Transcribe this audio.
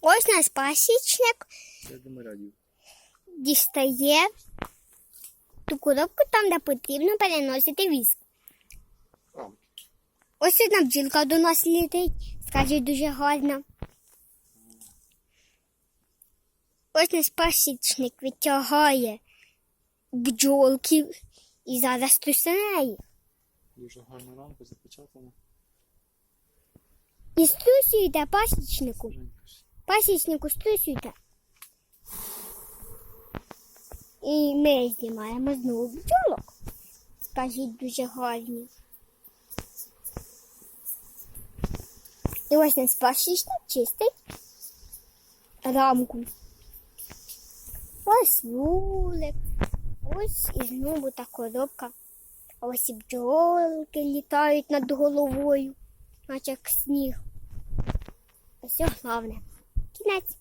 Ось наш пасічник дістає ту коробку там, де потрібно переносити віск. Ось одна бджілка до нас літить, скаже дуже гарно. Ось наш пасічник витягає бджолки і зараз їх. дуже гарна рамка запечатана. І струсюйте пасічнику. Пасічнику струсюйте. І ми знімаємо знову бджолок. Скажіть дуже гарні. І ось наш пасічник чистить рамку. Ось. Ось і знову та коробка. А ось і бджолки літають над головою, наче як сніг. Це головне. Кінець.